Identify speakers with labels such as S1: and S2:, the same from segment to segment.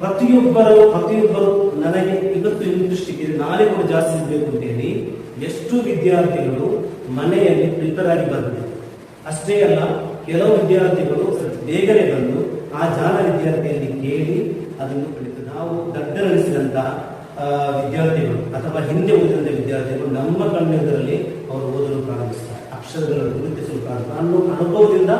S1: ಪ್ರತಿಯೊಬ್ಬರು ಪ್ರತಿಯೊಬ್ಬರು ನನಗೆ ಇವತ್ತು ಇಂತಿಷ್ಟಿಗೆ ನಾಳೆ ಕೂಡ ಜಾಸ್ತಿ ಇರಬೇಕು ಅಂತ ಹೇಳಿ ಎಷ್ಟು ವಿದ್ಯಾರ್ಥಿಗಳು ಮನೆಯಲ್ಲಿ ಪ್ರಿಪೇರ್ ಆಗಿ ಬಂದಿದೆ ಅಷ್ಟೇ ಅಲ್ಲ, ಕೆಲವು ವಿದ್ಯಾರ್ಥಿಗಳು ಬೇಗನೆ ಬಂದು ಆ ಜಾಲ ವಿದ್ಯಾರ್ಥಿಯಲ್ಲಿ ಕೇಳಿ ಅದನ್ನು ಕಲಿತು ನಾವು ದಡ್ಡರಳಿಸಿದಂತಹ ವಿದ್ಯಾರ್ಥಿಗಳು ಅಥವಾ ಹಿಂದೆ ಓದಿದಂತಹ ವಿದ್ಯಾರ್ಥಿಗಳು ನಮ್ಮ ಕಣ್ಣೆದುರಲ್ಲಿ ಅವರು ಓದಲು ಪ್ರಾರಂಭಿಸ್ತಾರೆ. ಅಕ್ಷರಗಳನ್ನು ಗುರುತಿಸಲು ಪ್ರಾರಂಭ ಅನ್ನೋ ಅನುಭವದಿಂದ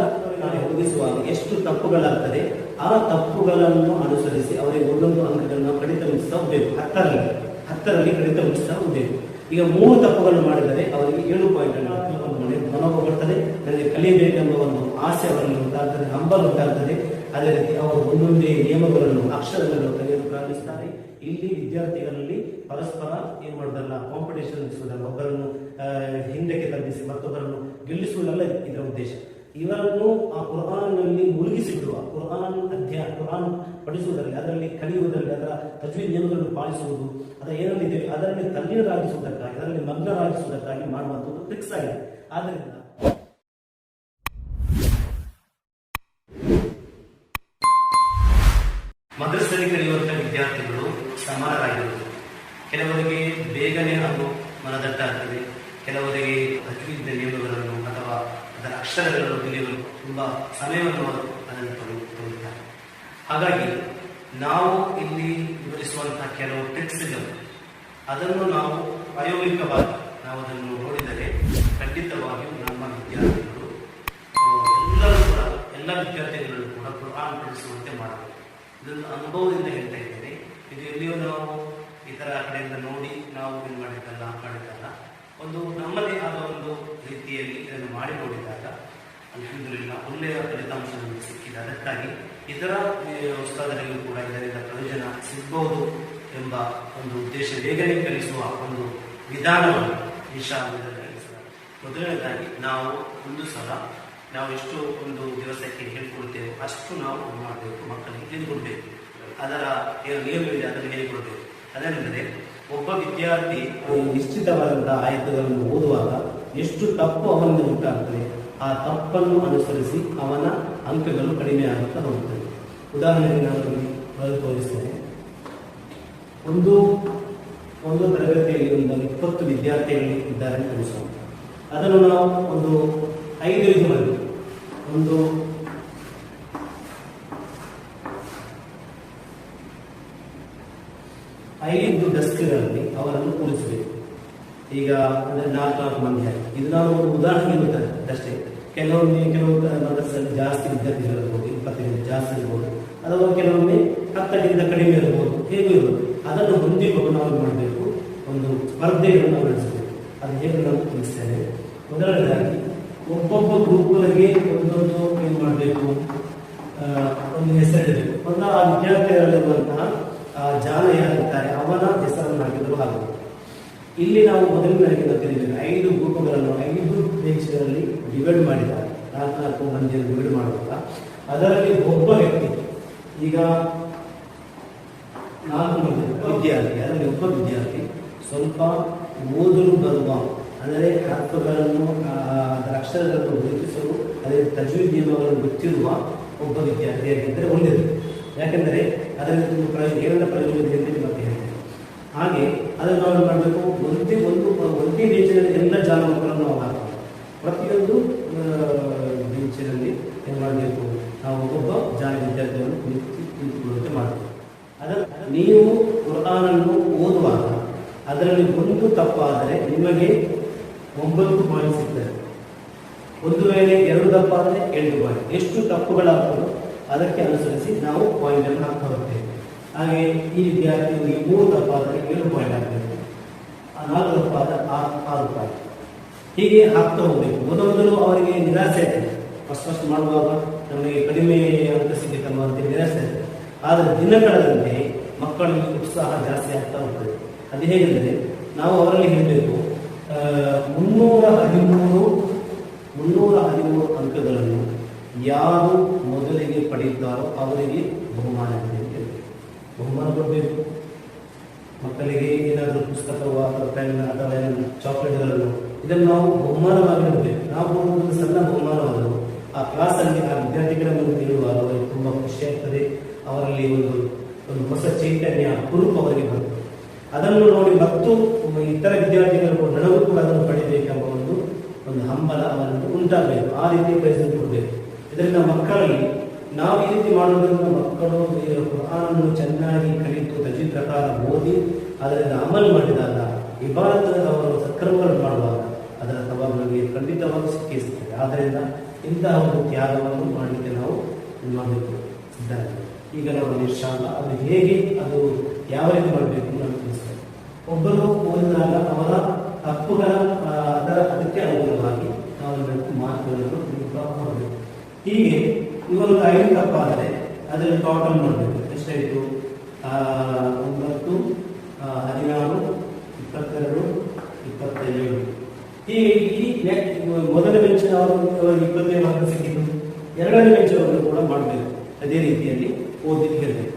S1: ನಾನು ಓದಿಸುವಾಗ ಎಷ್ಟು ತಪ್ಪುಗಳಾಗ್ತದೆ ಆ ತಪ್ಪುಗಳನ್ನು ಅನುಸರಿಸಿ ಅವರಿಗೆ ಒಂದೊಂದು ಅಂಕಗಳನ್ನು ಕಡಿತ ಮುಗಿಸ್ತಾ ಹೋಗ್ಬೇಕು ಹತ್ತರಲ್ಲಿ ಹತ್ತರಲ್ಲಿ ಕಡಿತ ಮುಗಿಸ್ತಾ ಹೋಗ್ಬೇಕು ಈಗ ಮೂರು ತಪ್ಪುಗಳನ್ನು ಮಾಡಿದರೆ ಅವರಿಗೆ ಏಳು ಪಾಯಿಂಟ್ ಮನೋಭಾವ ಬರ್ತದೆ. ನನಗೆ ಕಲಿಯಬೇಕೆಂಬ ಒಂದು ಆಸೆ ಅವರಲ್ಲಿ ಉಂಟಾಗ್ತದೆ ಹಂಬಲ ಉಂಟಾಗ್ತದೆ. ಅದೇ ರೀತಿ ಅವರು ಒಂದೊಂದೇ ನಿಯಮಗಳನ್ನು, ಅಕ್ಷರಗಳನ್ನು ಕಲಿಯಲು ಪ್ರಾರಂಭಿಸ್ತಾರೆ ಇಲ್ಲಿ ವಿದ್ಯಾರ್ಥಿಗಳಲ್ಲಿ ಪರಸ್ಪರ ಏನ್ ಮಾಡೋದಲ್ಲ ಕಾಂಪಿಟೇಷನ್ ನಡೆಸುವುದಲ್ಲ. ಒಬ್ಬರನ್ನು ಹಿಂದಕ್ಕೆ ತಗ್ಗಿಸಿ ಮತ್ತೊಬ್ಬರನ್ನು ಗೆಲ್ಲಿಸುವುದಲ್ಲ ಇದರ ಉದ್ದೇಶ. ಇವರನ್ನು ಆ ಕುರಾನ್ನಲ್ಲಿ ಮುಳುಗಿಸಿಬಿಡುವ ಕುರಾನ್ ಅಧ್ಯಯನ ಕುರಾನ್ ಪಡಿಸುವುದರಲ್ಲಿ ಅದರಲ್ಲಿ ಕಲಿಯುವುದರಲ್ಲಿ, ಅದರ ತಜ್ವೀದ್ ನಿಯಮಗಳನ್ನು ಪಾಲಿಸುವುದು, ಅದರ ಏನಲ್ಲಿದೆ ಅದರಲ್ಲಿ ತಲ್ಲೀನರಾಗಿಸುವುದಕ್ಕಾಗಿ ಅದರಲ್ಲಿ ಮಗ್ನರಾಗಿಸುವುದಕ್ಕಾಗಿ ಮಾಡುವಂಥದ್ದು ಫಿಕ್ಸ್ ಆಗಿದೆ. ಆದ್ದರಿಂದ ಮದ್ರಸದಲ್ಲಿ ಕಲಿಯುವಂತಹ ವಿದ್ಯಾರ್ಥಿಗಳು ಸಮಾನರಾಗಿರುವುದು. ಕೆಲವರಿಗೆ ಬೇಗನೆ ಅದು ಮನದಟ್ಟಾಗ್ತದೆ, ಕೆಲವರಿಗೆ ಅಜ್ವೀದ ನಿಯಮಗಳನ್ನು ಅಕ್ಷರಗಳನ್ನು ಕಲಿಯಲು ತುಂಬಾ ಸಮಯವನ್ನು ಅವರು ಅದನ್ನು ತೊಗೊಂಡು- ಹಾಗಾಗಿ ನಾವು ಇಲ್ಲಿ ವಿವರಿಸುವಂತಹ ಕೆಲವು ಟಿಪ್ಸ್ಗಳು ಅದನ್ನು ನಾವು ಪ್ರಾಯೋಗಿಕವಾಗಿ ನಾವು ಅದನ್ನು ನೋಡಿದರೆ ಖಂಡಿತವಾಗಿಯೂ ನಮ್ಮ ವಿದ್ಯಾರ್ಥಿಗಳು ಎಲ್ಲರೂ ಕೂಡ, ಎಲ್ಲ ವಿದ್ಯಾರ್ಥಿಗಳನ್ನು ಕೂಡ ಕುರಾನ್ ಪಡಿಸುವಂತೆ ಮಾಡಬೇಕು. ಇದನ್ನು ಅನುಭವದಿಂದ ಹೇಳ್ತಾ ಇದ್ದೇನೆ. ಇದು ಎಲ್ಲಿಯೂ ನಾವು ಇತರ ತರ ಕಡೆಯಿಂದ ನೋಡಿ ನಾವು ಏನು ಮಾಡಿದ್ದಲ್ಲ ಮಾಡಿದ್ದಲ್ಲ. ಒಂದು ನಮ್ಮದೇ ಆದ ಒಂದು ರೀತಿಯಲ್ಲಿ ಇದನ್ನು ಮಾಡಿ ನೋಡಿದಾಗ ಅಲ್ಹಮ್ದುಲಿಲ್ಲ, ಒಳ್ಳೆಯ ಫಲಿತಾಂಶ ನಮಗೆ ಸಿಕ್ಕಿದೆ. ಅದಕ್ಕಾಗಿ ಇದರ ಉಸ್ತಾದರಿಗೂ ಕೂಡ ಇದರಿಂದ ಪ್ರಯೋಜನ ಸಿಗಬಹುದು ಎಂಬ ಒಂದು ಉದ್ದೇಶ ಬೇಗನೆ ಕಲಿಸುವ ಒಂದು ವಿಧಾನವನ್ನು ಕಲಿಸಲಾಗಿದೆ. ಮೊದಲನೇದಾಗಿ, ನಾವು ಒಂದು ಸಲ, ನಾವು ಎಷ್ಟು ಒಂದು ದಿವಸಕ್ಕೆ ಹೇಳ್ಕೊಡ್ತೇವೆ ಅಷ್ಟು ನಾವು ಮಾಡಬೇಕು, ಮಕ್ಕಳಿಗೆ ಹೇಳಿಕೊಡ್ಬೇಕು ಅದರ ನಿಯಮವಿದೆ ಅದನ್ನು ಹೇಳಿಕೊಡ್ಬೇಕು. ಅದೇನೆಂದರೆ ಒಬ್ಬ ವಿದ್ಯಾರ್ಥಿ ನಿಶ್ಚಿತವಾದಂತಹ ಆಯತಗಳನ್ನು ಓದುವಾಗ ಎಷ್ಟು ತಪ್ಪು ಅವನಿಗೆ ಉಂಟಾಗ್ತದೆ ಆ ತಪ್ಪನ್ನು ಅನುಸರಿಸಿ ಅವನ ಅಂಕಗಳು ಕಡಿಮೆ ಆಗುತ್ತಾ ಹೋಗುತ್ತದೆ ಉದಾಹರಣೆಗೆ ನಾನು ನಿಮಗೆ ತೋರಿಸ್ತೇನೆ. ಒಂದು ಒಂದು ತರಗತಿಯಲ್ಲಿ ಒಂದು ಇಪ್ಪತ್ತು ವಿದ್ಯಾರ್ಥಿಗಳು ಇದ್ದಾರೆ ಅನಿಸೋಣ ಅದನ್ನು ನಾವು ಒಂದು ಐದು ಮಾಡಿ. ಒಂದು, ಐದು ಡೆಸ್ಕ್ಗಳಲ್ಲಿ ಅವರನ್ನು ಕೂರಿಸಬೇಕು. ಈಗ ನಾಲ್ಕು ನಾಲ್ಕು ಮಂದಿ ಆಯ್ತು. ಇದು ನಾವು ಒಂದು ಉದಾಹರಣೆ ಹೇಳ್ತಾರೆ ಅಷ್ಟೇ. ಕೆಲವೊಮ್ಮೆ ಕೆಲವು ಮದರ್ಸಲ್ಲಿ ಜಾಸ್ತಿ ವಿದ್ಯಾರ್ಥಿಗಳು ಇರ್ಬೋದು ಇಪ್ಪತ್ತೈದು ಜಾಸ್ತಿ ಇರ್ಬೋದು, ಅಥವಾ ಕೆಲವೊಮ್ಮೆ ಹತ್ತಕ್ಕಿಂತ ಕಡಿಮೆ ಇರ್ಬೋದು, ಹೇಗೂ ಇರ್ಬೋದು. ಅದನ್ನು ಹೊಂದಿಕೊಂಡು ನಾವು ಮಾಡಬೇಕು? ಒಂದು ಸ್ಪರ್ಧೆಯನ್ನು ನಾವು ನಡೆಸಬೇಕು. ಅದು ಹೇಗೆ ನಾವು ತಿಳಿಸ್ತೇನೆ? ಮೊದಲನೇದಾಗಿ ಒಬ್ಬೊಬ್ಬ ಗ್ರೂಪ್ಗಳಿಗೆ ಒಂದೊಂದು ಏನು ಮಾಡಬೇಕು? ಒಂದು ಹೆಸರಿಡಬೇಕು ಒಂದು ಆ ವಿದ್ಯಾರ್ಥಿಗಳಲ್ಲಿರುವಂತಹ ಜಾಲ ಯಾರಿರ್ತಾರೆ ಅವನ ಹೆಸರನ್ನು ಹಾಕಿದ್ರು ಆಗುತ್ತೆ ಇಲ್ಲಿ ನಾವು ಮೊದಲಿನವರೆಗೆ ತಿಳಿದಿಲ್ಲ ಐದು ಗ್ರೂಪ್ಗಳನ್ನು, ಐದು ದೇಶಗಳಲ್ಲಿ ಡಿವೈಡ್ ಮಾಡಿದ್ದಾರೆ. ನಾಲ್ಕು ನಾಲ್ಕು ಮಂದಿಯಲ್ಲಿ ಡಿವೈಡ್ ಮಾಡುವಾಗ. ಅದರಲ್ಲಿ ಒಬ್ಬ ವ್ಯಕ್ತಿ, ಈಗ ನಾಲ್ಕು ಮಂದಿ, ವಿದ್ಯಾರ್ಥಿ, ಅದರಲ್ಲಿ ಒಬ್ಬ ವಿದ್ಯಾರ್ಥಿ, ಸ್ವಲ್ಪ ಓದಲು ಬರುವ, ಅಂದರೆ ಅರ್ಥಗಳನ್ನು ಅದರ ಅಕ್ಷರಗಳನ್ನು ಗುರುತಿಸಲು, ಅದೇ ತಜ್ವೀದ್ ನಿಯಮಗಳನ್ನು ಗೊತ್ತಿರುವ ಒಬ್ಬ ವಿದ್ಯಾರ್ಥಿ ಯಾಕೆಂದರೆ ಒಳ್ಳೆಯದು ಯಾಕೆಂದರೆ ಅದರಲ್ಲಿ ಪ್ರಯೋಜನ ಏನೆಲ್ಲ ಪ್ರಯೋಜನ ಇದೆ ಅಂತ ಮತ್ತೆ ಹೇಳ್ತೇನೆ. ಹಾಗೆ ಅದನ್ನು ನಾವು ಮಾಡಬೇಕು. ಒಂದೇ ಒಂದು, ಒಂದೇ ಬೇಂಚಿನಲ್ಲಿ ಎಲ್ಲ ಜಾನುವಾರುಗಳನ್ನು ನಾವು ಹಾಕಬೇಕು. ಪ್ರತಿಯೊಂದು ಬೀಚಿನಲ್ಲಿ ಏನು ಮಾಡಬೇಕು? ನಾವು ಒಬ್ಬ ಜಾನ ವಿದ್ಯಾರ್ಥಿಗಳನ್ನು ಕುಳಿತು ಕುಳಿತುಕೊಳ್ಳುವಂತೆ ಮಾಡಬೇಕು. ಅದರ, ನೀವು ಕುರಾನನ್ನು ಓದುವಾಗ ಅದರಲ್ಲಿ ಒಂದು ತಪ್ಪಾದರೆ ನಿಮಗೆ ಒಂಬತ್ತು ಪಾಯಿಂಟ್ ಸಿಗ್ತದೆ. ಒಂದು ವೇಳೆ ಎರಡು ತಪ್ಪಾದರೆ ಎಂಟು ಪಾಯಿಂಟ್ ಎಷ್ಟು ತಪ್ಪುಗಳಾಗ್ತದೋ ಅದಕ್ಕೆ ಅನುಸರಿಸಿ ನಾವು ಪಾಯಿಂಟ್ ಅನ್ನು ಬರುತ್ತೇವೆ ಹಾಗೆ ಈ ವಿದ್ಯಾರ್ಥಿಗಳಿಗೆ ಮೂರು ತಪ್ಪಾದರೆ ಏಳು ಪಾಯಿಂಟ್ ಆಗಬೇಕು ಆ ನಾಲ್ಕು ತಪ್ಪಾದ ಆರು ಆರು ಪಾಯಿಂಟ್ ಹೀಗೆ ಹಾಕ್ತಾ ಹೋಗ್ಬೇಕು ಮೊದ ಮೊದಲು ಅವರಿಗೆ ನಿರಾಸೆ ಆಗ್ತದೆ ಫಸ್ಟ್ ಫಸ್ಟ್ ಮಾಡುವಾಗ ನಮಗೆ ಕಡಿಮೆ ಅಂತ ಸಿಗ್ಬೇಕಲ್ವ ಅಂತ ನಿರಾಸೆ ಆಗ್ತದೆ ಆದರೆ ದಿನಗಳಂತೆ ಮಕ್ಕಳಲ್ಲಿ ಉತ್ಸಾಹ ಜಾಸ್ತಿ ಆಗ್ತಾ ಹೋಗ್ತದೆ. ಅದು ಹೇಗೆಂದರೆ ನಾವು ಅವರಲ್ಲಿ ಹೇಳಬೇಕು ಮುನ್ನೂರ ಹದಿಮೂರು ಮುನ್ನೂರ ಹದಿಮೂರು ಅಂಕಗಳನ್ನು ಯಾರು ಮೊದಲಿಗೆ ಪಡೆಯುತ್ತಾರೋ ಅವರಿಗೆ ಬಹುಮಾನ ಅಂತ ಹೇಳ್ಬೇಕು. ಬಹುಮಾನ ಕೊಡಬೇಕು. ಮಕ್ಕಳಿಗೆ ಏನಾದರೂ ಪುಸ್ತಕವ ಅಥವಾ ಪೆನ್ ಅಥವಾ ಏನಾದರೂ ಚಾಕ್ಲೇಟ್ಗಳನ್ನು ಇದನ್ನು ನಾವು ಬಹುಮಾನವಾಗಿ ನೀಡಬೇಕು. ನಾವು ಒಂದು ಸಣ್ಣ ಬಹುಮಾನವನ್ನು ಆ ಕ್ಲಾಸಲ್ಲಿ ಆ ವಿದ್ಯಾರ್ಥಿಗಳ ಮುಂದೆ ನೀಡುವಾಗ ಅವರಿಗೆ ತುಂಬ ಖುಷಿ ಆಗ್ತದೆ. ಅವರಲ್ಲಿ ಒಂದು ಒಂದು ಹೊಸ ಚೈತನ್ಯ ಹುರುಪು ಅವರಿಗೆ ಬರುತ್ತೆ. ಅದನ್ನು ನೋಡಿ ಮತ್ತು ಇತರ ವಿದ್ಯಾರ್ಥಿಗಳು ನನಗೂ ಕೂಡ ಅದನ್ನು ಪಡೆಯಬೇಕೆಂಬ ಒಂದು ಒಂದು ಹಂಬಲ ಅವರನ್ನು ಉಂಟಾಗಬೇಕು. ಆ ರೀತಿ ಪ್ರಯತ್ನ ಕೊಡಬೇಕು ಇದರಿಂದ ಮಕ್ಕಳಲ್ಲಿ, ನಾವು ಈ ರೀತಿ ಮಾಡುವುದರಿಂದ ಮಕ್ಕಳು ಕುರಾನನ್ನು ಚೆನ್ನಾಗಿ ಕಲಿತು ತಜಿ ಪ್ರಕಾರ ಓದಿ, ಅದರಿಂದ ಅಮಲು ಮಾಡಿದಾಗ ಇಬಾರತ್ ಅವರು ಸಕ್ರಮಗಳನ್ನು ಮಾಡುವಾಗ ಸವಾಲು ನಮಗೆ ಖಂಡಿತವಾಗಿ ಸಿಕ್ಕೇ ಆದ್ದರಿಂದ ಇಂತಹ ಒಂದು ತ್ಯಾಗವನ್ನು ಮಾಡಲಿಕ್ಕೆ ನಾವು ಮಾಡಬೇಕು. ಈಗ ನಾವು ನಿಶಾಲ ಅದು ಹೇಗೆ, ಅದು ಯಾವ ರೀತಿ ಮಾಡಬೇಕು ನಾನು ತಿಳಿಸ್ತೇನೆ ಒಬ್ಬರು ಓದಿದಾಗ ಅವರ ಹಕ್ಕುಗಳ ಅದರ ಅದಕ್ಕೆ ಅನುಗುಣವಾಗಿ ನಾವು ಮಾತುಗಳನ್ನು ಮಾಡಬೇಕು. ಹೀಗೆ ಇವರು ಐದು ತಪ್ಪಾದರೆ ಅದರಲ್ಲಿ ಟೋಟಲ್ ಮಾಡಬೇಕು. ಎಷ್ಟಾಯಿತು? ಒಂಬತ್ತು ಹದಿನಾರು, ಇಪ್ಪತ್ತೆರಡು ಇಪ್ಪತ್ತೇಳು ಹೀಗೆ ಈ ಮೊದಲ ಬೆಂಚಿನವರು ಅವರು ಇಪ್ಪತ್ತೇಳು ಮಾರ್ಕ್ ಸಿಕ್ಕಿದ್ದು ಎರಡನೇ ಬೆಂಚಿನವರು ಕೂಡ ಮಾಡಬೇಕು. ಅದೇ ರೀತಿಯಲ್ಲಿ ಓದಿ ಹೇಳಬೇಕು.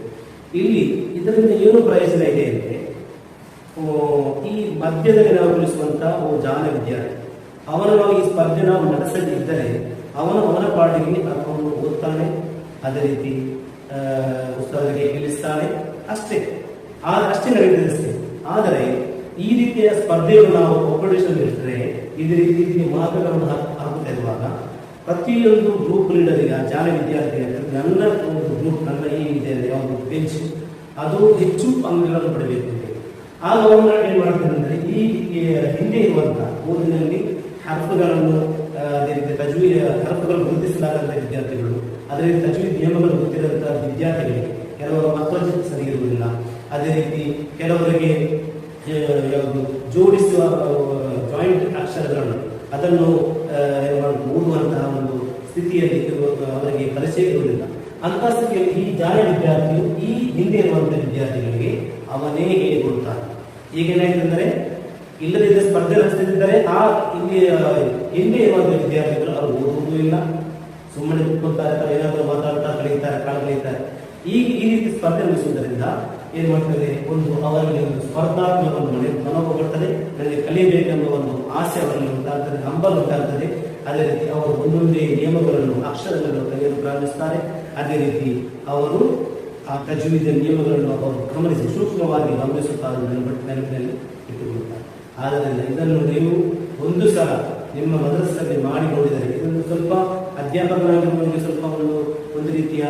S1: ಇಲ್ಲಿ ಇದರಿಂದ ಏನು ಪ್ರಯೋಜನ ಇದೆ ಅಂದರೆ ಈ ಮಧ್ಯದಲ್ಲಿ ನಾವು ಕಲಿಸುವಂತಹ ಜಾನ ವಿದ್ಯಾರ್ಥಿ ಅವನು ಈ ಸ್ಪರ್ಧೆ ನಾವು ನಡೆಸದಿದ್ದರೆ ಅವನು ಅವನ ಪಾಡಿಗೆ ಅವನು ಓದ್ತಾನೆ ಅದೇ ರೀತಿ ಆ, ಗೆಲ್ಲಿಸ್ತಾನೆ ಅಷ್ಟೇ. ಅಷ್ಟೇ ನಡೆಯುತ್ತದೆ ಅಷ್ಟೇ. ಆದರೆ ಈ ರೀತಿಯ ಸ್ಪರ್ಧೆಯನ್ನು ನಾವು ಇಟ್ಟರೆ ಇದೇ ರೀತಿ ಮಾತುಗಳನ್ನು ಹಾಕ್- ಹಾಕುತ್ತಾ ಇರುವಾಗ ಪ್ರತಿಯೊಂದು ಗ್ರೂಪ್ ಲೀಡರಿಗೆ ಜಾಲ ವಿದ್ಯಾರ್ಥಿಗಳಿಗೆ ನನ್ನ ಒಂದು ಗ್ರೂಪ್ ನನ್ನ ಏನಿದೆ ಇದೆ ಒಂದು ಬೆಂಚ್ ಅದು ಹೆಚ್ಚು ಅಂಕಗಳನ್ನು ಪಡೆಬೇಕು. ಆಗ ಒಂದು ಏನು ಮಾಡ್ತಾರೆ ಅಂದರೆ ಈ ಹಿಂದೆ ಇರುವಂತಹ ಓದಿನಲ್ಲಿ ಹರ್ಫುಗಳನ್ನು ಆ, ಅದೇ ರೀತಿ ತಜ್ವಿ ಹರ್ಫುಗಳು ವಿದ್ಯಾರ್ಥಿಗಳು ಅದೇ ರೀತಿ ತಜ್ವಿ ನಿಯಮಗಳು ಗೊತ್ತಿರುವಂತಹ ವಿದ್ಯಾರ್ಥಿಗಳಿಗೆ ಕೆಲವರು ಮಕ್ಕಳ ಸರಿ ಇರುವುದಿಲ್ಲ ಅದೇ ರೀತಿ ಕೆಲವರಿಗೆ ಯಾವುದು ಜೋಡಿಸುವ ಜಾಯಿಂಟ್ ಅಕ್ಷರಗಳನ್ನು. ಅದನ್ನು ಓದುವಂತಹ ಒಂದು ಸ್ಥಿತಿಯಲ್ಲಿ ಅವರಿಗೆ ಪರಿಚಯ ಇರುವುದಿಲ್ಲ. ಅಂತಹ ಸ್ಥಿತಿಯಲ್ಲಿ ಈ ಜಾಣ ವಿದ್ಯಾರ್ಥಿಯು ಈ ಹಿಂದೆ ಇರುವಂತಹ ವಿದ್ಯಾರ್ಥಿಗಳಿಗೆ ಅವನೇ ಹೇಳಿಕೊಡುತ್ತಾನೆ ಈಗ ಏನಾಯ್ತಂದ್ರೆ ಇಲ್ಲದಿದ್ದ ಸ್ಪರ್ಧೆ ನಡೆಸ್ತಿದ್ದರೆ ಆ ಹಿಂದೆ ಹಿಂದೆ ಇರುವಂತಹ ವಿದ್ಯಾರ್ಥಿಗಳು ಅವರು ಓದುವುದೂ ಇಲ್ಲ. ಸುಮ್ಮನೆ ಕೂತ್ಕೊಳ್ತಾರೆ ಏನಾದರೂ ಮಾತಾಡ್ತಾ ಕಳೆಯುತ್ತಾರೆ ಕಾಳು ಕಳೆಯುತ್ತಾರೆ ಈ ಈ ರೀತಿ ಸ್ಪರ್ಧೆ ನಡೆಸುವುದರಿಂದ ಏನ್ ಮಾಡ್ತದೆ? ಒಂದು ಅವರಲ್ಲಿ ಒಂದು ಸ್ಪರ್ಧಾತ್ಮಕ ಒಂದು ಮನೆ, ಮನೋಭಾವ ನನಗೆ ಕಲಿಯಬೇಕೆಂಬ ಒಂದು ಆಸೆ ಅವರಲ್ಲಿ ಉಂಟಾಗ್ತದೆ, ಹಂಬಲ್ ಉಂಟಾಗ್ತದೆ. ಅದೇ ರೀತಿ ಅವರು ಒಂದೊಂದೇ ನಿಯಮಗಳನ್ನು, ಅಕ್ಷರಗಳನ್ನು ಕಲಿಯಲು ಪ್ರಾರಂಭಿಸ್ತಾರೆ. ಅದೇ ರೀತಿ ಅವರು ಆ ತಜ್ವೀದ ನಿಯಮಗಳನ್ನು ಅವರು ಗಮನಿಸಿ, ಸೂಕ್ಷ್ಮವಾಗಿ ಗಮನಿಸುತ್ತಾರೆ ನೆನಪಿನಲ್ಲಿ ಇಟ್ಟುಕೊಳ್ಳುತ್ತಾರೆ. ಆದ್ದರಿಂದ ಇದನ್ನು ನೀವು ಒಂದು ಸಲ ನಿಮ್ಮ ಮದರಸಲ್ಲಿ ಮಾಡಿ ನೋಡಿದರೆ ಇದನ್ನು ಸ್ವಲ್ಪ ಅಧ್ಯಾಪಕರಾಗಿರುವವರಿಗೆ ಸ್ವಲ್ಪ ಒಂದು ಒಂದು ರೀತಿಯ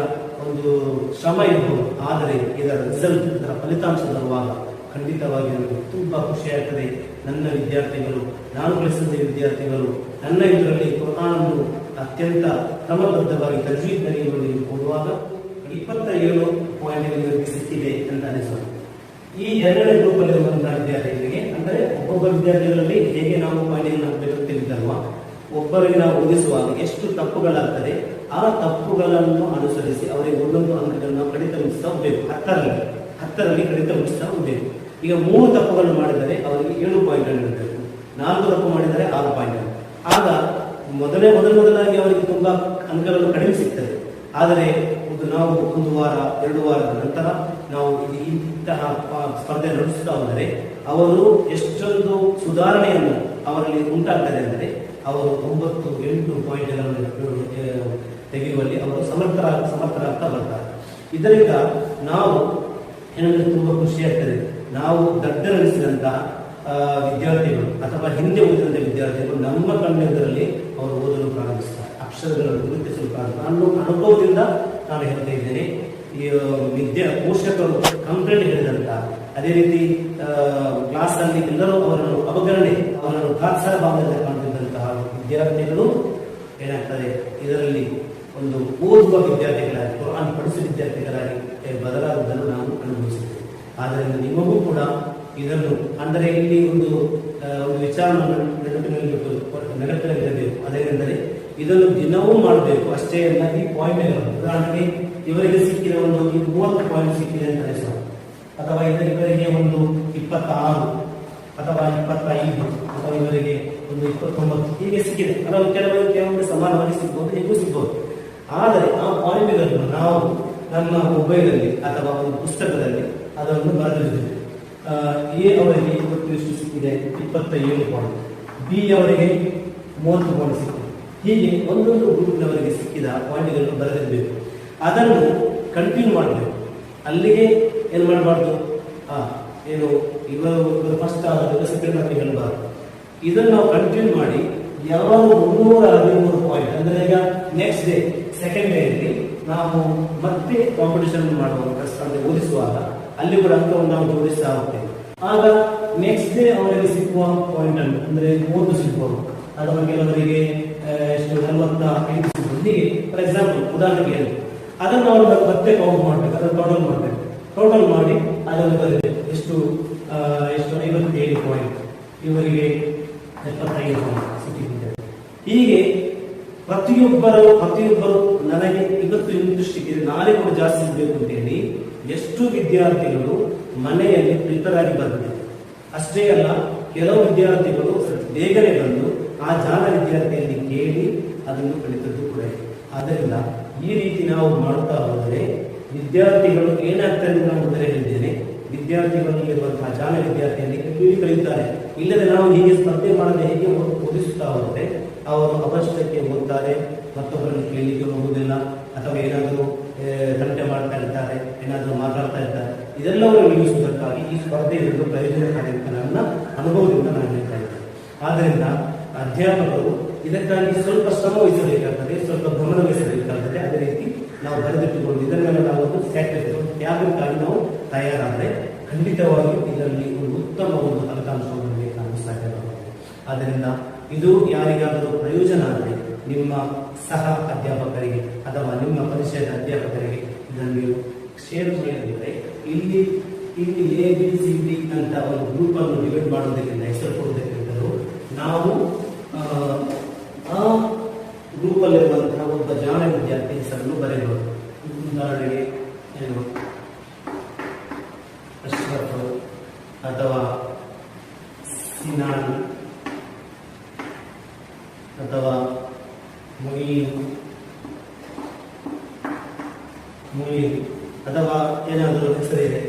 S1: ಒಂದು ಶ್ರಮ ಇರಬಹುದು ಆದರೆ ಇದರ ರಿಸಲ್ಟ್ ಇದರ ಫಲಿತಾಂಶ ಬರುವಾಗ ಖಂಡಿತವಾಗಿ ನನಗೆ ತುಂಬಾ ಖುಷಿಯಾಗ್ತದೆ ನನ್ನ ವಿದ್ಯಾರ್ಥಿಗಳು, ನಾನು ಕಲಿಸಿದ ವಿದ್ಯಾರ್ಥಿಗಳು, ನನ್ನ ಇದರಲ್ಲಿ ಕುರಾನನ್ನು ಅತ್ಯಂತ ಕ್ರಮಬದ್ಧವಾಗಿ ತಜ್ವೀದ್ ನಿಯಮದಲ್ಲಿ ಕೊಡುವಾಗ ಇಪ್ಪತ್ತ ಏಳು ಪಾಯಿಂಟ್ ಸಿಕ್ಕಿದೆ ಅಂತ ಅನಿಸುತ್ತೆ. ಈ ಎರಡನೇ ಗ್ರೂಪ್ ಅಲ್ಲಿರುವಂತಹ ವಿದ್ಯಾರ್ಥಿಗಳಿಗೆ ಅಂದರೆ ಒಬ್ಬೊಬ್ಬ ವಿದ್ಯಾರ್ಥಿಗಳಲ್ಲಿ ಹೇಗೆ ನಾವು ಪಾಯಿಂಟ್ ಹಾಕಬೇಕು ತಿಳಿದಲ್ವಾ ಒಬ್ಬರಿಗೆ ನಾವು ಓದಿಸುವಾಗ ಎಷ್ಟು ತಪ್ಪುಗಳಾಗ್ತದೆ ಆ ತಪ್ಪುಗಳನ್ನು ಅನುಸರಿಸಿ ಅವರಿಗೆ ಒಂದೊಂದು ಅಂಕಗಳನ್ನು ಕಡಿತ ಮುಗಿಸ್ತಾ ಹೋಗ್ಬೇಕು ಹತ್ತರಲ್ಲಿ ಹತ್ತರಲ್ಲಿ ಕಡಿತ ಮುಗಿಸ್ತಾ ಹೋಗ್ಬೇಕು ಈಗ ಮೂರು ತಪ್ಪುಗಳನ್ನು ಮಾಡಿದರೆ ಅವರಿಗೆ ಏಳು ಪಾಯಿಂಟ್ ಇರಬೇಕು. ನಾಲ್ಕು ತಪ್ಪು ಮಾಡಿದರೆ ಆರು ಪಾಯಿಂಟ್ ಆಗ ಮೊದಲೇ, ಮೊದಲು, ಮೊದಲಾಗಿ ಅವರಿಗೆ ತುಂಬ ಅಂಕಗಳು ಕಡಿಮೆ ಸಿಗ್ತದೆ. ಆದರೆ ಒಂದು ನಾವು ಒಂದು ವಾರ, ಎರಡು ವಾರದ ನಂತರ ನಾವು ಇಂತಹ ಸ್ಪರ್ಧೆ ನಡೆಸುತ್ತಾ ಹೋದರೆ ಅವರು ಎಷ್ಟೊಂದು ಸುಧಾರಣೆಯನ್ನು ಅವರಲ್ಲಿ ಉಂಟಾಗ್ತದೆ ಅಂದರೆ ಅವರು ಒಂಬತ್ತು, ಎಂಟು ಪಾಯಿಂಟ್ಗಳನ್ನು ತೆಗೆಯುವಲ್ಲಿ ಅವರು ಸಮರ್ಥರ ಸಮರ್ಥರಾಗ್ತಾ ಬರ್ತಾರೆ. ಇದರಿಂದ ನಾವು ಏನಂದ್ರೆ ತುಂಬಾ ಖುಷಿಯಾಗ್ತದೆ ನಾವು ದಡ್ಡರಿಸಿದಂತ ವಿದ್ಯಾರ್ಥಿಗಳು ಅಥವಾ ಹಿಂದೆ ಓದಿದಂಥ ವಿದ್ಯಾರ್ಥಿಗಳು ನಮ್ಮ ಕಣ್ಣೆದುರಲ್ಲಿ ಅವರು ಓದಲು ಪ್ರಾರಂಭಿಸ್ತಾರೆ. ಅಕ್ಷರಗಳನ್ನು ಗುರುತಿಸಲು ಪ್ರಾರಂಭ ಅನ್ನೋ ಅನುಭವದಿಂದ ನಾನು ಹೇಳ್ತಾ ಇದ್ದೇನೆ. ಈ, ವಿದ್ಯೆ, ಪೋಷಕರು ಕಂಪ್ಲೇಂಟ್ ಹೇಳಿದಂತ, ಅದೇ ರೀತಿ ಕ್ಲಾಸ್ ಅಲ್ಲಿ ಎಲ್ಲರೂ ಅವರನ್ನು ಅವಗಣನೆ ಅವರನ್ನು ಗಾತ್ಸಾರ ಭಾವದಿಂದ ಕಾಣುತ್ತಿದ್ದಂತಹ ವಿದ್ಯಾರ್ಥಿಗಳು ಏನಾಗ್ತದೆ ಇದರಲ್ಲಿ ಒಂದು ಓದುವ ವಿದ್ಯಾರ್ಥಿಗಳಾಗಿ ಕುರಾನ್ ಪಡಿಸುವ ವಿದ್ಯಾರ್ಥಿಗಳಾಗಿ ಬದಲಾಗುವುದನ್ನು ನಾವು ಅನುಭವಿಸುತ್ತೇವೆ ಆದ್ದರಿಂದ ನಿಮಗೂ ಕೂಡ ಇದನ್ನು, ಅಂದರೆ ಇಲ್ಲಿ ಒಂದು ಒಂದು ವಿಚಾರವನ್ನು ನೆನಪಿನಲ್ಲಿ ನೆನಪಿನಲ್ಲಿರಬೇಕು ಅದೇನೆಂದರೆ, ಇದನ್ನು ದಿನವೂ ಮಾಡಬೇಕು. ಅಷ್ಟೇ ಅಲ್ಲ, ಈ ಪಾಯಿಂಟ್ ಉದಾಹರಣೆಗೆ ಇವರಿಗೆ ಸಿಕ್ಕಿದ ಒಂದು ಮೂವತ್ತು ಪಾಯಿಂಟ್ ಸಿಕ್ಕಿದೆ ಅಂತ ಹೆಸರು ಅಥವಾ ಇವರಿಗೆ ಒಂದು ಇಪ್ಪತ್ತಾರು, ಅಥವಾ ಇಪ್ಪತ್ತೈದು, ಅಥವಾ ಇವರಿಗೆ ಒಂದು ಇಪ್ಪತ್ತೊಂಬತ್ತು, ಹೀಗೆ ಸಿಕ್ಕಿದೆ. ಅಥವಾ ಕೆಲವರಿಗೆ ಕೆಲವೊಂದು ಸಮಾನವಾಗಿ ಸಿಗ್ಬೋದು ಹೇಗೂ ಸಿಗ್ಬೋದು. ಆದರೆ ಆ ಪಾಯಿಂಟ್ಗಳನ್ನು ನಾವು ನಮ್ಮ ಮೊಬೈಲಲ್ಲಿ ಅಥವಾ ಒಂದು ಪುಸ್ತಕದಲ್ಲಿ ಅದನ್ನು ಬರೆದಿದ್ದೇವೆ. ಎ ಅವರಿಗೆ ಇವತ್ತು ಎಷ್ಟು ಸಿಕ್ಕಿದೆ ಇಪ್ಪತ್ತ ಏಳು ಪಾಯಿಂಟ್ ಬಿ ಅವರಿಗೆ ಮೂವತ್ತು ಪಾಯಿಂಟ್ ಸಿಕ್ಕಿದೆ. ಹೀಗೆ ಒಂದೊಂದು ಗ್ರೂಪ್ನವರಿಗೆ ಸಿಕ್ಕಿದ ಪಾಯಿಂಟ್ಗಳನ್ನು ಬರೆದಿರಬೇಕು. ಅದನ್ನು ಕಂಟಿನ್ಯೂ ಮಾಡಬೇಕು. ಅಲ್ಲಿಗೆ ಏನು ಮಾಡಬಾರ್ದು? ಆ, ಏನು, ಇವರು ಫಸ್ಟ್ ಆದಾಗ ಸೆಕೆಂಡ್ ಆಗಿ ಹೇಳಬಾರ್ದು. ಇದನ್ನು ನಾವು ಕಂಟಿನ್ಯೂ ಮಾಡಿ ಯಾವಾಗ ಮುನ್ನೂರ ಹದಿಮೂರು ಪಾಯಿಂಟ್ ಅಂದರೆ ಈಗ ನೆಕ್ಸ್ಟ್ ಡೇ ಸೆಕೆಂಡ್ ಡೇಯಲ್ಲಿ ನಾವು ಮತ್ತೆ ಕಾಂಪಿಟೇಷನ್ ಮಾಡುವಾಗ ಸ್ಪರ್ಧೆ ಓದಿಸುವಾಗ ಅಲ್ಲಿ ಕೂಡ ಅಂಕವನ್ನು ನಾವು ಜೋಡಿಸ್ತಾ ಹೋಗ್ತೇವೆ. ಆಗ ನೆಕ್ಸ್ಟ್ ಡೇ ಅವರಿಗೆ ಸಿಕ್ಕುವ ಪಾಯಿಂಟ್ ಅನ್ನು ಅಂದ್ರೆ ಮೂವತ್ತು ಸಿಗ್ಬೋದು ಕೆಲವರಿಗೆ ಆ, ಎಷ್ಟು ನಲವತ್ತ ಐದು ಸಿಗ್ಬೋದು ಫಾರ್ ಎಕ್ಸಾಂಪಲ್ ಉದಾಹರಣೆಗೆ ಹೇಳಿ. ಅದನ್ನು ಅವರು ಮತ್ತೆ ಕೌಂಟ್ ಮಾಡ್ಬೇಕು ಅದನ್ನು ಟೋಟಲ್ ಮಾಡ್ಬೇಕು. ಟೋಟಲ್ ಮಾಡಿ ಅದನ್ನು ಬರುತ್ತೆ ಎಷ್ಟು ಎಷ್ಟು ಐವತ್ತೇಳು ಪಾಯಿಂಟ್ ಇವರಿಗೆ ಎಪ್ಪತ್ತೈದು ಪಾಯಿಂಟ್ ಸಿಕ್ಕಿದೆ. ಹೀಗೆ ಪ್ರತಿಯೊಬ್ಬರು ಪ್ರತಿಯೊಬ್ಬರು ನನಗೆ ಇವತ್ತು ಸಿಕ್ಕಿದೆ ನಾಳೆ ಕೂಡ ಜಾಸ್ತಿ ಇರಬೇಕು ಅಂತ ಹೇಳಿ ಎಷ್ಟು ವಿದ್ಯಾರ್ಥಿಗಳು ಮನೆಯಲ್ಲಿ ಪ್ರಿಪೇರ್ ಆಗಿ ಬಂದಿದೆ ಅಷ್ಟೇ ಅಲ್ಲ, ಕೆಲವು ವಿದ್ಯಾರ್ಥಿಗಳು ಬೇಗನೆ ಬಂದು ಆ ಜಾಣ ವಿದ್ಯಾರ್ಥಿಯಲ್ಲಿ ಕೇಳಿ ಅದನ್ನು ಕಲಿತದ್ದು ಕೂಡ ಆದ್ದರಿಂದ ಈ ರೀತಿ ನಾವು ಮಾಡುತ್ತಾ ಹೋದರೆ ವಿದ್ಯಾರ್ಥಿಗಳು ಏನಾಗ್ತಾರೆ ಅಂತ ನಾನು ಮೊದಲೇ ಹೇಳಿದ್ದೇನೆ. ವಿದ್ಯಾರ್ಥಿಗಳಲ್ಲಿರುವಂತಹ ಜಾಣ ವಿದ್ಯಾರ್ಥಿಯಲ್ಲಿ ಕಲಿತಾರೆ ಇಲ್ಲದೆ ನಾವು ಹೀಗೆ ಸ್ಪರ್ಧೆ ಮಾಡದೆ ಹೇಗೆ ಓದಿಸುತ್ತಾ ಹೋದರೆ ಅವರು ಅವಶ್ಯಕ್ಕೆ ಹೋಗ್ತಾರೆ, ಮತ್ತೊಬ್ಬರನ್ನು ಕೇಳಲಿಕ್ಕೆ ಹೋಗುವುದಿಲ್ಲ, ಅಥವಾ ಏನಾದರೂ ಗಂಟೆ ಮಾಡ್ತಾ ಇರ್ತಾರೆ, ಏನಾದರೂ ಮಾತಾಡ್ತಾ ಇರ್ತಾರೆ. ಇದೆಲ್ಲವನ್ನು ನಿಲ್ಲಿಸುವುದಕ್ಕಾಗಿ ಈ ಸ್ಪರ್ಧೆ ಪ್ರಯೋಜನ ಪ್ರಯೋಜನಕಾರಿ ಅಂತ ನನ್ನ ಅನುಭವದಿಂದ ನಾನು ಹೇಳ್ತಾ ಇದ್ದೇನೆ ಆದ್ದರಿಂದ ಅಧ್ಯಾಪಕರು ಇದಕ್ಕಾಗಿ ಸ್ವಲ್ಪ ಶ್ರಮ ವಹಿಸಬೇಕಾಗ್ತದೆ, ಸ್ವಲ್ಪ ಗಮನ ವಹಿಸಬೇಕಾಗ್ತದೆ. ಅದೇ ರೀತಿ ನಾವು ಬರೆದಿಟ್ಟುಕೊಂಡು ಇದನ್ನೆಲ್ಲ ನಾವು ಒಂದು ಸ್ಯಾಟಿಸ್ಫೈ, ತ್ಯಾಗಕ್ಕಾಗಿ ನಾವು ತಯಾರಾದರೆ ಖಂಡಿತವಾಗಿಯೂ ಇದರಲ್ಲಿ ಒಂದು ಉತ್ತಮ ಒಂದು ಫಲಿತಾಂಶವನ್ನು ಬೇಕಾಗಲು ಸಾಧ್ಯವಾಗುತ್ತದೆ ಆದ್ದರಿಂದ ಇದು ಯಾರಿಗಾದರೂ ಪ್ರಯೋಜನ ಆದರೆ ನಿಮ್ಮ ಸಹ ಅಧ್ಯಾಪಕರಿಗೆ ಅಥವಾ ನಿಮ್ಮ ಪರಿಚಯದ ಅಧ್ಯಾಪಕರಿಗೆ ಇದನ್ನು ನೀವು ಶೇರ್ ಮಾಡಿದರೆ ಇಲ್ಲಿ ಇಲ್ಲಿ ಎ ಬಿ ಸಿ ಡಿ ಅಂತ ಒಂದು ಗ್ರೂಪ್ ಅನ್ನು ಡಿವೈಡ್ ಮಾಡುವುದಕ್ಕಿಂತ ಹೆಸರು ಕೊಡುವುದಕ್ಕಿಂತಲೂ ನಾವು ಆ, ಗ್ರೂಪಲ್ಲಿರುವಂತಹ ಒಬ್ಬ ಜಾಣ ವಿದ್ಯಾರ್ಥಿ ಹೆಸರನ್ನು ಬರೆಯಬಹುದು. ಉದಾಹರಣೆಗೆ ಏನು? ಅಶ್ರಫ್ ಅಥವಾ ಸಿನಾನ್ ಅಥವಾ ಮುಯೀನ್ ಮುಯೀನ್ ಅಥವಾ ಏನಾದರೂ ಹೆಸರಿದೆ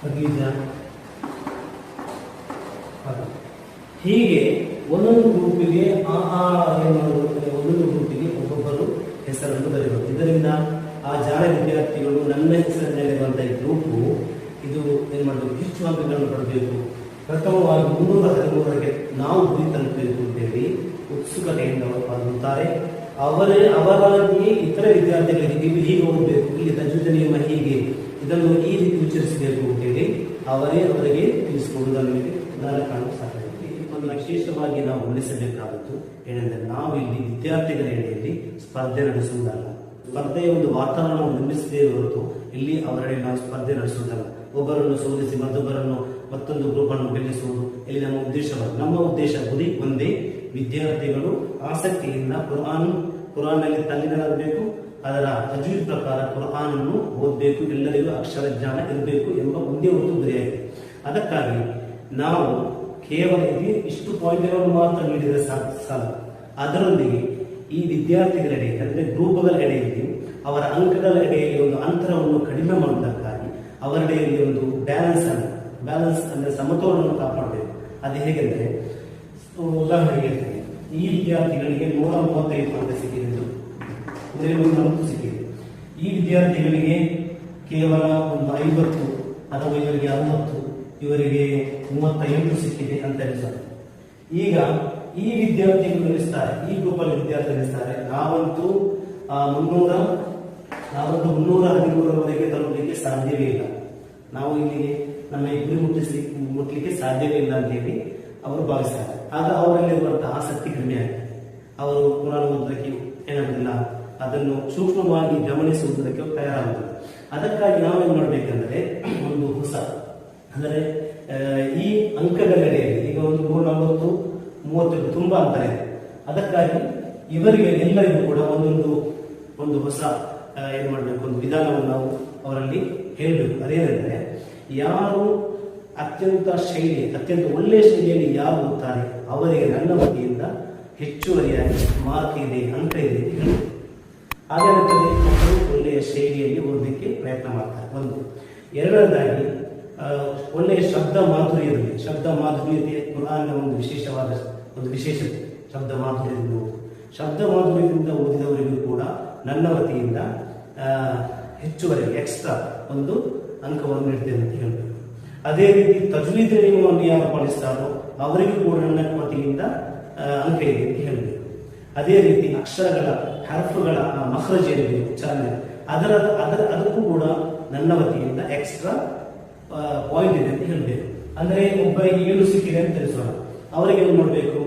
S1: ಖದೀಜಾ ಹಾಗೆ. ಹೀಗೆ ಒಂದೊಂದು ಗ್ರೂಪಿಗೆ ಆ ಆ ಏನು ಮಾಡೋದು, ಒಂದೊಂದು ಗ್ರೂಪಿಗೆ ಒಬ್ಬೊಬ್ಬರು ಹೆಸರನ್ನು ಬರೆಯಬಹುದು ಇದರಿಂದ ಆ ಜಾಣ ವಿದ್ಯಾರ್ಥಿಗಳು ನನ್ನ ಹೆಸರಿನಲ್ಲಿರುವಂತಹ ಈ ಗ್ರೂಪು ಇದು ಏನು ಮಾಡಬೇಕು? ಹೆಚ್ಚು ಅಂಕಗಳನ್ನು ಪಡೆಯಬೇಕು? ಪ್ರಥಮವಾಗಿ ಮುನ್ನೂರ ಹದಿಮೂರಕ್ಕೆ ನಾವು ಗುರಿ ತಲುಪಬೇಕು ಅಂತೇಳಿ ಉತ್ಸುಕತೆಯಿಂದ ಅವರು ಪಾಲ್ಗೊಳ್ಳುತ್ತಾರೆ ಅವರೇ, ಅವರಾಗಿಯೇ ಇತರ ವಿದ್ಯಾರ್ಥಿಗಳಿಗೆ ನೀವು ಹೀಗೆ ಓದಬೇಕು, ಇಲ್ಲಿ ತಜ್ಜುದ ನಿಯಮ ಹೀಗೆ, ಇದನ್ನು ಈ ರೀತಿ ಉಚ್ಚರಿಸಬೇಕು ಅಂತೇಳಿ ಅವರೇ ಅವರಿಗೆ ತಿಳಿಸಿಕೊಡುವುದನ್ನು ಮೇಲೆ ಉದಾಹರಣೆ ಕಾಣಲು ಸಾಧ್ಯ ಒಂದು ವಿಶೇಷವಾಗಿ ನಾವು ಗಮನಿಸಬೇಕಾದದ್ದು ಏನೆಂದರೆ ನಾವು ಇಲ್ಲಿ ವಿದ್ಯಾರ್ಥಿಗಳ ಎಡೆಯಲ್ಲಿ ಸ್ಪರ್ಧೆ ನಡೆಸುವುದಲ್ಲ. ಸ್ಪರ್ಧೆಯ ಒಂದು ವಾತಾವರಣವನ್ನು ನಿರ್ಮಿಸದೇ ಹೊರತು ಇಲ್ಲಿ ಅವರಲ್ಲಿ ನಾವು ಸ್ಪರ್ಧೆ ನಡೆಸುವುದಲ್ಲ. ಒಬ್ಬರನ್ನು ಸೋಲಿಸಿ ಮತ್ತೊಬ್ಬರನ್ನು ಮತ್ತೊಂದು ಗ್ರೂಪ್ ಅನ್ನು ಗೆಲ್ಲಿಸುವುದು. ಇಲ್ಲಿ ನಮ್ಮ ಉದ್ದೇಶವಲ್ಲ ನಮ್ಮ ಉದ್ದೇಶ ಗುರಿ ಒಂದೇ. ವಿದ್ಯಾರ್ಥಿಗಳು ಆಸಕ್ತಿಯಿಂದ ಕುರಾನ್ ಕುರಾನ್ನಲ್ಲಿ ತಲ್ಲಿನಾಗಬೇಕು ಅದರ ತಜ್ವೀದ್ ಪ್ರಕಾರ ಕುರಾನ್ ಅನ್ನು ಓದಬೇಕು. ಎಲ್ಲರಿಗೂ ಅಕ್ಷರ ಜ್ಞಾನ ಇರಬೇಕು ಎಂಬ ಒಂದೇ ಒಂದು ಗುರಿಯಾಗಿದೆ. ಅದಕ್ಕಾಗಿ ನಾವು ಕೇವಲ ಇಷ್ಟು ಪಾಯಿಂಟ್ಗಳನ್ನು ಮಾತ್ರ ನೀಡಿದರೆ ಸಾಲ ಅದರೊಂದಿಗೆ ಈ ವಿದ್ಯಾರ್ಥಿಗಳ ಅಂದರೆ ಗ್ರೂಪ್ಗಳ ಎಡೆಯಲ್ಲಿ, ಅವರ ಅಂಕಗಳ ಎಡೆಯಲ್ಲಿ ಒಂದು ಅಂತರವನ್ನು ಕಡಿಮೆ ಮಾಡುವುದಕ್ಕಾಗಿ ಅವರ ಎಡೆಯಲ್ಲಿ ಒಂದು ಬ್ಯಾಲೆನ್ಸ್ ಅನ್ನು ಬ್ಯಾಲೆನ್ಸ್ ಅಂದರೆ ಸಮತೋಲನವನ್ನು ಕಾಪಾಡಬೇಕು. ಅದು ಹೇಗೆಂದರೆ ಉದಾಹರಣೆಗೆ ಹೇಳ್ತೇನೆ. ಈ ವಿದ್ಯಾರ್ಥಿಗಳಿಗೆ ನೂರ ಮೂವತ್ತೈದು ಅಂಕ ಸಿಕ್ಕಿದೆ ಅಂದರೆ ನಲವತ್ತು ಸಿಕ್ಕಿದೆ ಈ ವಿದ್ಯಾರ್ಥಿಗಳಿಗೆ ಕೇವಲ ಒಂದು ಐವತ್ತು ಅಥವಾ ಇವರಿಗೆ ಅರವತ್ತು, ಇವರಿಗೆ ಮೂವತ್ತ ಎಂಟು ಸಿಕ್ಕಿದೆ ಅಂತ ಹೇಳ್ತಾರೆ ಈಗ ಈ ವಿದ್ಯಾರ್ಥಿಗಳು ಕಲಿಸ್ತಾರೆ ಈ ಗ್ರೂಪಲ್ಲಿ ವಿದ್ಯಾರ್ಥಿ ಎನಿಸ್ತಾರೆ ನಾವಂತೂ ಮುನ್ನೂರ ನಾವಂತೂ ಮುನ್ನೂರ ಹದಿಮೂರರವರೆಗೆ ತಲುಪಲಿಕ್ಕೆ ಸಾಧ್ಯವೇ ಇಲ್ಲ. ನಾವು ಇಲ್ಲಿಗೆ ನಮ್ಮ ಇಬ್ಬರು ಮುಟ್ಟಿಸಿ ಮುಟ್ಲಿಕ್ಕೆ ಸಾಧ್ಯವೇ ಇಲ್ಲ ಅಂತ ಹೇಳಿ ಅವರು ಭಾವಿಸ್ತಾರೆ. ಆಗ ಅವರಲ್ಲಿರುವಂತಹ ಆಸಕ್ತಿ ಕಡಿಮೆ ಆಗಿದೆ. ಅವರು ಪುರಾಣ ಓದೋದಕ್ಕೆ ಏನಾಗುದಿಲ್ಲ. ಅದನ್ನು ಸೂಕ್ಷ್ಮವಾಗಿ ಗಮನಿಸುವುದಕ್ಕೆ ತಯಾರಾಗುತ್ತದೆ ಅದಕ್ಕಾಗಿ ನಾವೇನ್ ಮಾಡಬೇಕಂದ್ರೆ ಒಂದು ಹೊಸ ಅಂದರೆ ಈ ಅಂಕಗಳೆಡೆಯಲ್ಲಿ ಈಗ ಒಂದು ನೂರ ನಲವತ್ತು ಮೂವತ್ತೆಂಟು ತುಂಬಾ ಅಂತರ ಇದೆ. ಅದಕ್ಕಾಗಿ ಇವರಿಗೆ ಎಲ್ಲರಿಗೂ ಕೂಡ ಒಂದೊಂದು ಒಂದು ಹೊಸ ಏನ್ ಮಾಡಬೇಕು? ಒಂದು ವಿಧಾನವನ್ನು ನಾವು ಅವರಲ್ಲಿ ಹೇಳಬೇಕು. ಅದೇನೆಂದರೆ, ಯಾರು ಅತ್ಯಂತ ಶೈಲಿ, ಅತ್ಯಂತ ಒಳ್ಳೆಯ ಶೈಲಿಯಲ್ಲಿ ಯಾರು ಓದ್ತಾರೆ, ಅವರಿಗೆ ನನ್ನ ವತಿಯಿಂದ ಹೆಚ್ಚುವರಿಯಾಗಿ ಮಾರ್ಕ್ ಇದೆ ಅಂಕ ಇದೆ. ಹೇಳಬೇಕು ಒಳ್ಳೆಯ ಶೈಲಿಯಲ್ಲಿ ಓದಲಿಕ್ಕೆ ಪ್ರಯತ್ನ ಮಾಡ್ತಾರೆ. ಒಂದು. ಎರಡನೇದಾಗಿ ಒಳ್ಳೆಯ ಶಬ್ದ ಮಾಧುರ್ಯದಲ್ಲಿ, ಶಬ್ದ ಮಾಧುರ್ಯತೆ ಕುರಾನ್ನ ಒಂದು ವಿಶೇಷವಾದ ಒಂದು ವಿಶೇಷತೆ ಶಬ್ದ ಮಾಧುರ್ಯದಿಂದ. ಶಬ್ದ ಮಾಧುರ್ಯದಿಂದ ಓದಿದವರಿಗೂ ಕೂಡ ನನ್ನ ವತಿಯಿಂದ ಹೆಚ್ಚುವರಿ ಎಕ್ಸ್ಟ್ರಾ ಒಂದು ಅಂಕವನ್ನು ನೀಡ್ತೇನೆ ಅಂತ ಹೇಳ್ತಾರೆ ಅದೇ ರೀತಿ ತಜ್ವೀದ್ ನಿಯಮವನ್ನು ಯಾರು ಪಾಲಿಸ್ತಾರೋ ಅವರಿಗೂ ಕೂಡ ನನ್ನ ವತಿಯಿಂದ ಆ, ಅಂಕ ಇದೆ ಅಂತ ಹೇಳಬೇಕು. ಅದೇ ರೀತಿ ಅಕ್ಷರಗಳ ಹರ್ಫುಗಳ ಮಹರಜ್ ಏನಿದೆ ಉಚ್ಚಾರಣೆ ಅದರ ಅದರ ಅದಕ್ಕೂ ಕೂಡ ನನ್ನ ವತಿಯಿಂದ ಎಕ್ಸ್ಟ್ರಾ ಪಾಯಿಂಟ್ ಇದೆ ಅಂತ ಹೇಳಬೇಕು. ಅಂದ್ರೆ ಒಬ್ಬ ಏಳು ಸಿಕ್ಕಿದೆ ಅಂತ ತಿಳಿಸೋಣ. ಅವರಿಗೆ ಏನು ಮಾಡಬೇಕು?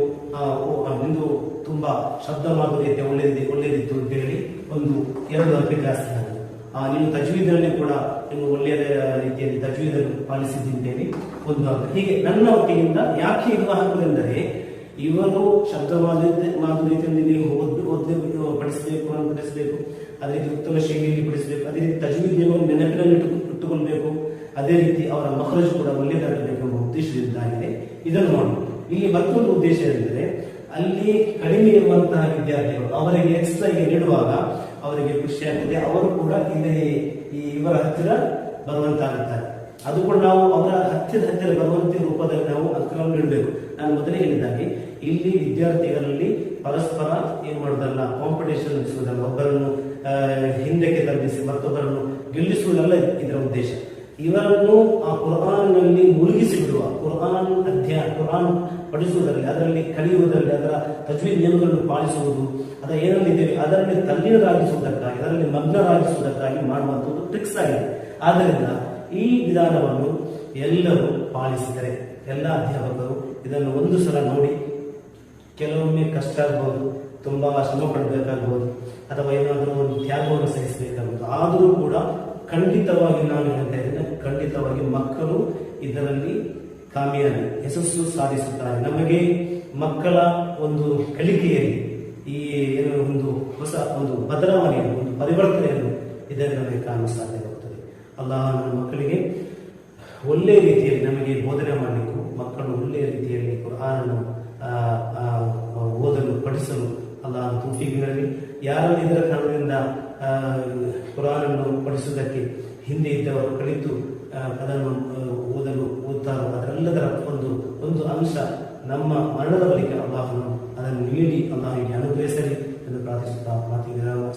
S1: ಒಂದು ತುಂಬಾ ಶಬ್ದ ಮಾಧುರ್ಯತೆ ಒಳ್ಳೆಯದಿದೆ ಒಳ್ಳೆಯದಿತ್ತು ಅಂತ ಹೇಳಿ ಒಂದು ಎರಡು ಅಂಕ ಜಾಸ್ತಿ ಆಗಿದೆ ನೀವು ತಜ್ವೀದರಲ್ಲಿ ಕೂಡ ನೀವು ಒಳ್ಳೆಯ ರೀತಿಯಲ್ಲಿ ತಜ್ವೀದನ್ನು ಪಾಲಿಸಿದ್ದೇನೆ ಒಂದು ಹೀಗೆ ನನ್ನ ಒಟ್ಟಿನಿಂದ ಯಾಕೆ ಇದು ಹಾಕುವುದೆಂದರೆ ಇವರು ಶಬ್ದ ರೀತಿಯಲ್ಲಿ ಮಾಧುರ್ಯತೆಯಲ್ಲಿ ನೀವು ಓದ್ ಓದಿ ಪಡಿಸಬೇಕು ಪಡಿಸಬೇಕು ಅದೇ ರೀತಿ ಉತ್ತಮ ಶೈಲಿಯಲ್ಲಿ ಪಡಿಸಬೇಕು ಅದೇ ರೀತಿ ತಜ್ವೀದನ್ನು ನೆನಪಿನಲ್ಲಿ ಇಟ್ಟುಕೊಳ್ಬೇಕು. ಅದೇ ರೀತಿ ಅವರ ಮಹರಜ್ ಕೂಡ ಒಳ್ಳೆಯದಾಗಬೇಕು ಎಂಬ ಉದ್ದೇಶದಿಂದಾಗಿದೆ. ಇದನ್ನು ನೋಡಿ ಇಲ್ಲಿ ಮತ್ತೊಂದು ಉದ್ದೇಶ ಎಂದರೆ ಅಲ್ಲಿ ಕಡಿಮೆ ಇರುವಂತಹ ವಿದ್ಯಾರ್ಥಿಗಳು, ಅವರಿಗೆ ಎಕ್ಸ್ಟ್ರಾ ನೀಡುವಾಗ ಅವರಿಗೆ ಖುಷಿ ಆಗ್ತದೆ ಅವರು ಕೂಡ ಇಲ್ಲಿ ಈ ಇವರ ಹತ್ತಿರ ಬರುವಂತಾಗುತ್ತಾರೆ ಅದು ಕೂಡ ನಾವು ಅವರ ಹತ್ತಿರ ಹತ್ತಿರ ಬರುವಂತ ರೂಪದಲ್ಲಿ ನಾವು ಅಂಕಗಳನ್ನು ನೀಡಬೇಕು. ನಾನು ಮೊದಲೇ ಹೇಳಿದಾಗೆ ಇಲ್ಲಿ ವಿದ್ಯಾರ್ಥಿಗಳಲ್ಲಿ ಪರಸ್ಪರ ಏನ್ ಮಾಡೋದಲ್ಲ ಕಾಂಪಿಟೇಷನ್ ನಡೆಸುವುದಲ್ಲ. ಒಬ್ಬರನ್ನು ಹಿಂದಕ್ಕೆ ತಲುಪಿಸಿ, ಮತ್ತೊಬ್ಬರನ್ನು ಗೆಲ್ಲಿಸುವುದಲ್ಲ ಇದರ ಉದ್ದೇಶ. ಇವರನ್ನು ಆ ಕುರ್ಆನ್ನಲ್ಲಿ ಮುಳುಗಿಸಿ ಬಿಡುವ ಕುರಾನ್ ಅಧ್ಯಯನ ಕುರಾನ್ ಪಠಿಸುವುದರಲ್ಲಿ, ಅದರಲ್ಲಿ ಕಲಿಯುವುದರಲ್ಲಿ, ಅದರ ತಜ್ವೀದ್ ನಿಯಮಗಳನ್ನು ಪಾಲಿಸುವುದು, ಅದರ ಏನಲ್ಲಿದ್ದೇವೆ, ಅದರಲ್ಲಿ ತಲ್ಲೀನರಾಗಿಸುವುದಕ್ಕಾಗಿ ಅದರಲ್ಲಿ ಮಗ್ನರಾಗಿಸುವುದಕ್ಕಾಗಿ ಮಾಡುವಂಥದ್ದು ಟ್ರಿಕ್ಸ್ ಆಗಿದೆ. ಆದ್ದರಿಂದ ಈ ವಿಧಾನವನ್ನು ಎಲ್ಲರೂ ಪಾಲಿಸಿದರೆ, ಎಲ್ಲ ಅಧ್ಯಾಪಕರು ಇದನ್ನು ಒಂದು ಸಲ ನೋಡಿ, ಕೆಲವೊಮ್ಮೆ ಕಷ್ಟ ಆಗ್ಬೋದು, ತುಂಬಾ ಶ್ರಮ ಪಡಬೇಕಾಗ್ಬೋದು, ಅಥವಾ ಏನಾದರೂ ಒಂದು ತ್ಯಾಗವನ್ನು ಸಹಿಸಬೇಕಾಗ್ಬೋದು, ಆದರೂ ಕೂಡ ಖಂಡಿತವಾಗಿ ನಾನು ಹೇಳ್ತಾ ಇದ್ದೇನೆ ಖಂಡಿತವಾಗಿ ಮಕ್ಕಳು ಇದರಲ್ಲಿ ಕಾಮಿಯಾಗಿ ಯಶಸ್ಸು ಸಾಧಿಸುತ್ತಾರೆ. ನಮಗೆ ಮಕ್ಕಳ ಒಂದು ಕಲಿಕೆಯಲ್ಲಿ ಈ ಒಂದು ಹೊಸ ಒಂದು ಬದಲಾವಣೆಯನ್ನು, ಒಂದು ಪರಿವರ್ತನೆಯನ್ನು ಇದರಲ್ಲಿ ನಮಗೆ ಕಾಣಲು ಸಾಧ್ಯವಾಗುತ್ತದೆ ಅಲ್ಲ ನನ್ನ ಮಕ್ಕಳಿಗೆ ಒಳ್ಳೆಯ ರೀತಿಯಲ್ಲಿ ನಮಗೆ ಬೋಧನೆ ಮಾಡಬೇಕು ಮಕ್ಕಳು ಒಳ್ಳೆಯ ರೀತಿಯಲ್ಲಿ ಕುರಾನನ್ನು ಓದಲು, ಪಠಿಸಲು ಅಲ್ಲ ತೂಫಿಗಿನಲ್ಲಿ ಯಾರು ಇದರ ಕಾರಣದಿಂದ ಕುರಾನನ್ನು ಪಠಿಸುವುದಕ್ಕೆ ಹಿಂದೆ ಇದ್ದವರು ಕಲಿತು ಅದನ್ನು ಓದಲು, ಓದ್ತಾರೋ ಅದರೆಲ್ಲದರ ಒಂದು ಒಂದು ಅಂಶ ನಮ್ಮ ಮರಣದ ಬಳಿಕ ಅಲ್ಲಾಹನು ಅದನ್ನು ನೀಡಿ ಅಲ್ಲಾಹಿಗೆ ಅನುಗ್ರಹಿಸಲಿ ಎಂದು ಪ್ರಾರ್ಥಿಸುತ್ತಾ ಮಾತಿಗೆ